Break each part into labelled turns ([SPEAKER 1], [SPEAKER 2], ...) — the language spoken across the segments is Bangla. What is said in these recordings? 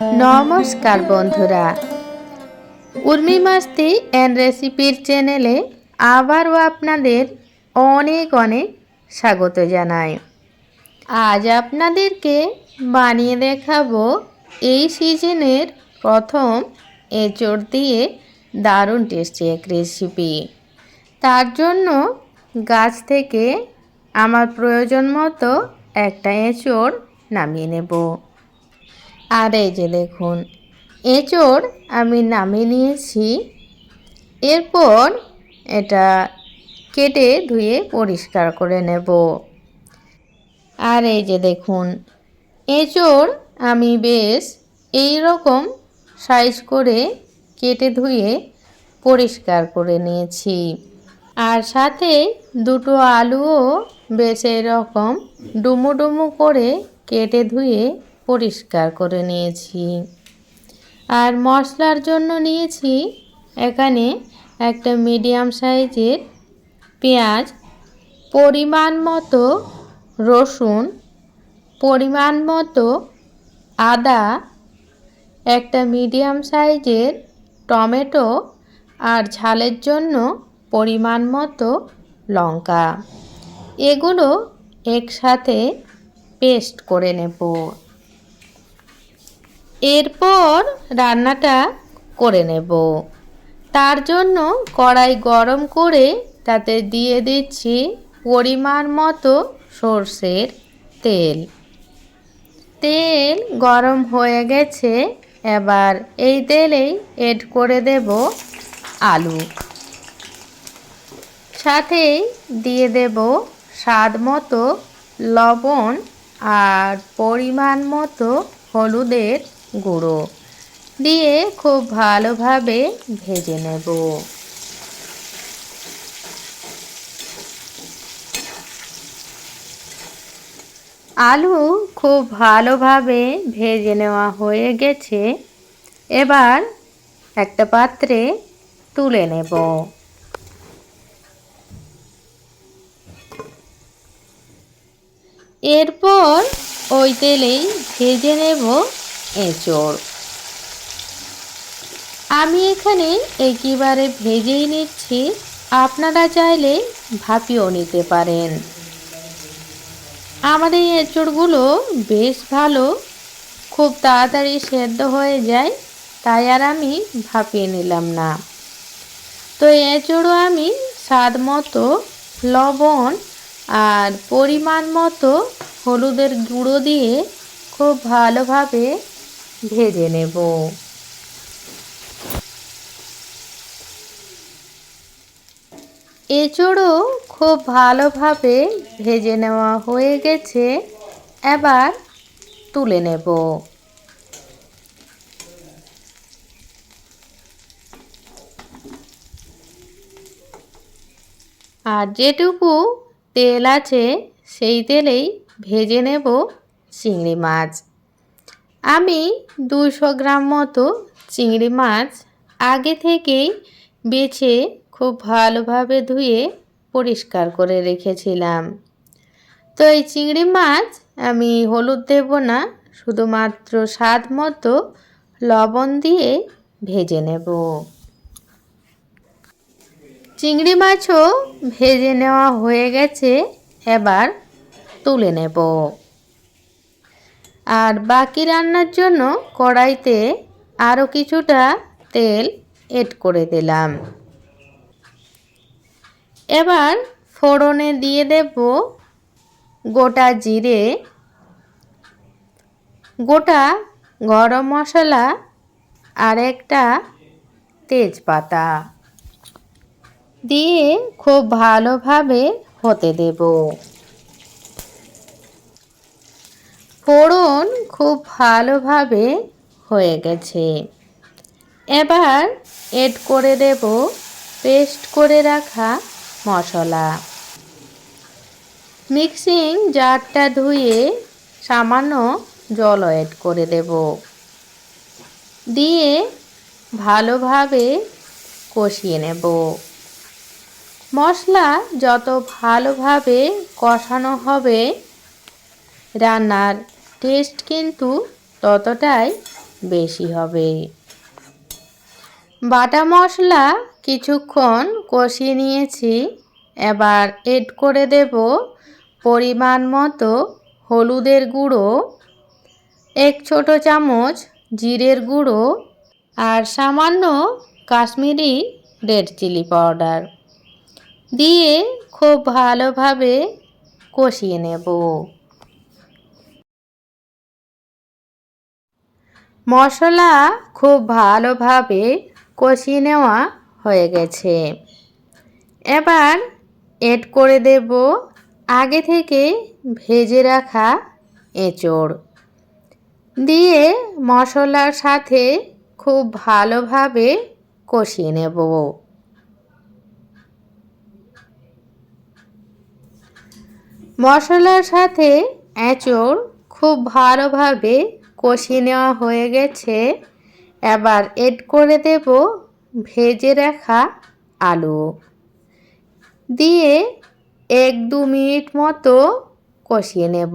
[SPEAKER 1] নমস্কার, বন্ধুরা। উর্মি মাস্তি অ্যান্ড রেসিপির চ্যানেলে আবারও আপনাদের অনেক অনেক স্বাগত জানাই। আজ আপনাদেরকে বানিয়ে দেখাবো এই সিজনের প্রথম এঁচড় দিয়ে দারুণ টেস্টি এক রেসিপি। তার জন্য গাছ থেকে আমার প্রয়োজন মতো একটা এঁচড় নামিয়ে নেব। আর এই যে দেখুন এঁচড় আমি নামিয়ে নিয়েছি। এরপর এটা কেটে ধুয়ে পরিষ্কার করে নেব। আর এই যে দেখুন এঁচড় আমি বেশ এই রকম সাইজ করে কেটে ধুয়ে পরিষ্কার করে নিয়েছি। আর সাথে দুটো আলুও বেশ এরকম ডুমু ডুমু করে কেটে ধুয়ে পরিষ্কার করে নিয়েছি। আর মশলার জন্য নিয়েছি এখানে একটা মিডিয়াম সাইজের পেঁয়াজ, পরিমাণ মতো রসুন, পরিমাণ মতো আদা, একটা মিডিয়াম সাইজের টমেটো আর ঝালের জন্য পরিমাণ মতো লঙ্কা। এগুলো একসাথে পেস্ট করে নেব। এরপর রান্নাটা করে নেব। তার জন্য কড়াই গরম করে তাতে দিয়ে দিচ্ছি পরিমাণ মতো সর্ষের তেল। তেল গরম হয়ে গেছে, এবার এই তেলেই এড করে দেব আলু। সাথেই দিয়ে দেব স্বাদ মতো লবণ আর পরিমাণ মতো হলুদের গুঁড়ো। দিয়ে খুব ভালোভাবে ভেজে নেব। আলু খুব ভালোভাবে ভেজে নেওয়া হয়ে গেছে। এবার একটা পাত্রে তুলে নেব। এরপর ওই তেলেই ভেজে নেব এঁচড়। আমি এখানে একেবারে ভেজেই নিচ্ছি। আপনারা চাইলে ভাপিও নিতে পারেন। আমার এই এঁচড়গুলো বেশ ভালো। খুব তাড়াতাড়ি সেদ্ধ হয়ে যায়, তাই আর আমি ভাপিয়ে নিলাম না। তো এঁচড়ও আমি স্বাদ মতো, লবণ আর পরিমাণ মতো হলুদের গুঁড়ো দিয়ে খুব ভালোভাবে ভেজে নেব। এঁচড়ও খুব ভালোভাবে ভেজে নেওয়া হয়ে গেছে। এবার তুলে নেব। আর যেটুকু তেল আছে, সেই তেলেই ভেজে নেব চিংড়ি মাছ। আমি দুশো গ্রাম মতো চিংড়ি মাছ আগে থেকেই বেছে খুব ভালোভাবে ধুয়ে পরিষ্কার করে রেখেছিলাম। তো এই চিংড়ি মাছ আমি হলুদ দেব না, শুধুমাত্র স্বাদ মতো লবণ দিয়ে ভেজে নেব। চিংড়ি মাছও ভেজে নেওয়া হয়ে গেছে, এবার তুলে নেব। আর বাকি রান্নার জন্য কড়াইতে আরও কিছুটা তেল এড করে দিলাম। এবার ফোড়নে দিয়ে দেব গোটা জিরে, গোটা গরম মশলা আর একটা তেজপাতা দিয়ে খুব ভালোভাবে হতে দেব। ফোড়ন খুব ভালোভাবে হয়ে গেছে। এবার এড করে দেব পেস্ট করে রাখা মশলা। মিক্সিং জারটা ধুয়ে সামান্য জল এড করে দেব। দিয়ে ভালোভাবে কষিয়ে নেব। মশলা যত ভালোভাবে কষানো হবে, রান্নার টেস্ট কিন্তু ততটাই বেশি হবে। বাটা মশলা কিছুক্ষণ কষিয়ে নিয়েছি। এবার এড করে দেব পরিমাণ মতো হলুদের গুঁড়ো, এক ছোট চামচ জিরের গুঁড়ো আর সামান্য কাশ্মীরি রেড চিলি পাউডার দিয়ে খুব ভালোভাবে কষিয়ে নেব। মশলা খুব ভালোভাবে কষিয়ে নেওয়া হয়ে গেছে। এবার এড করে দেব আগে থেকে ভেজে রাখা এঁচড়। দিয়ে মশলার সাথে খুব ভালোভাবে কষিয়ে নেব। মশলার সাথে এঁচড় খুব ভালোভাবে কষিয়ে নেওয়া হয়ে গেছে। এবার এড করে দেব ভেজে রাখা আলু। দিয়ে এক দু মিনিট মতো কষিয়ে নেব।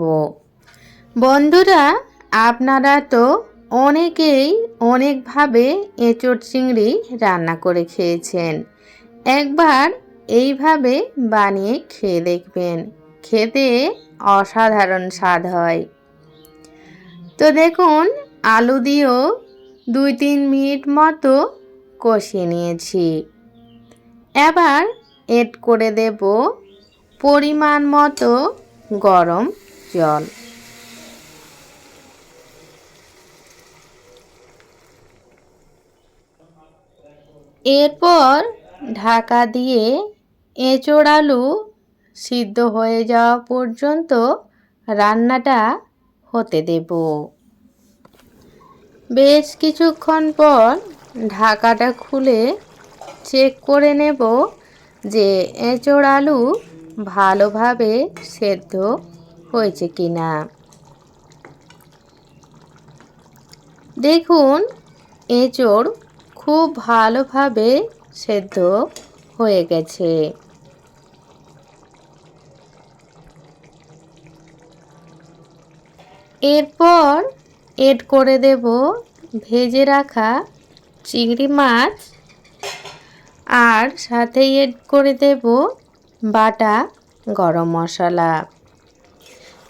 [SPEAKER 1] বন্ধুরা, আপনারা তো অনেকেই অনেকভাবে এঁচড় চিংড়ি রান্না করে খেয়েছেন। একবার এইভাবে বানিয়ে খেয়ে দেখবেন। খেতে অসাধারণ স্বাদ হয়। তো দেখুন, আলু দিয়েও দুই তিন মিনিট মতো কষিয়ে নিয়েছি। এবার এড করে দেব পরিমাণ মতো গরম জল। এরপর ঢাকা দিয়ে এঁচোড় আলু সিদ্ধ হয়ে যাওয়া পর্যন্ত রান্নাটা হতে দেব। বেশ কিছুক্ষণ পর ঢাকাটা খুলে চেক করে নেব যে এঁচোড় আলু ভালোভাবে সেদ্ধ হয়েছে কি না দেখুন, এঁচোড় খুব ভালোভাবে সেদ্ধ হয়ে গেছে। এরপর এড করে দেব ভেজে রাখা চিংড়ি মাছ আর সাথে এড করে দেব বাটা গরম মশলা।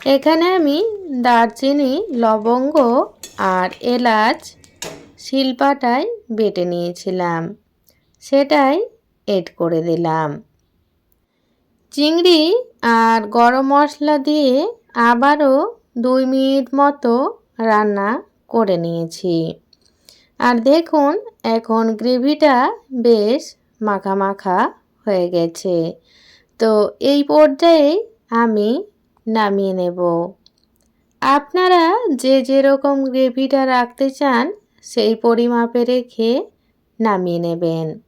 [SPEAKER 1] এখানে আমি দারচিনি, লবঙ্গ আর এলাচ শিলপাটায় বেটে নিয়েছিলাম। সেটাই এড করে দিলাম। চিংড়ি আর গরম মশলা দিয়ে আবারও দুই মিনিট মতো রান্না করে নিয়েছি। আর দেখুন, এখন গ্রেভিটা বেশ মাখা মাখা হয়ে গেছে। তো এই পর্যায়ে আমি নামিয়ে নেব। আপনারা যে যেরকম গ্রেভিটা রাখতে চান, সেই পরিমাপে রেখে নামিয়ে নেবেন।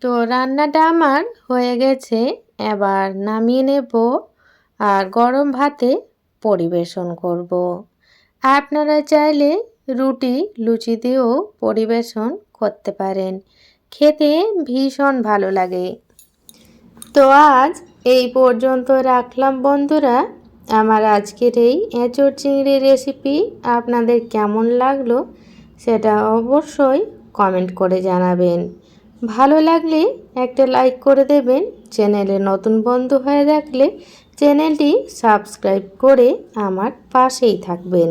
[SPEAKER 1] তো রান্নাটা আমার হয়ে গেছে, এবার নামিয়ে নেব। আর গরম ভাতে পরিবেশন করব। আপনারা চাইলে রুটি, লুচি দিয়েও পরিবেশন করতে পারেন। খেতে ভীষণ ভালো লাগে। তো আজ এই পর্যন্ত রাখলাম বন্ধুরা। আমার আজকের এই এঁচড় চিংড়ি রেসিপি আপনাদের কেমন লাগল সেটা অবশ্যই কমেন্ট করে জানাবেন। ভালো লাগলে একটা লাইক করে দেবেন। চ্যানেলে নতুন বন্ধু হয়ে থাকলে চ্যানেলটি সাবস্ক্রাইব করে আমার পাশেই থাকবেন।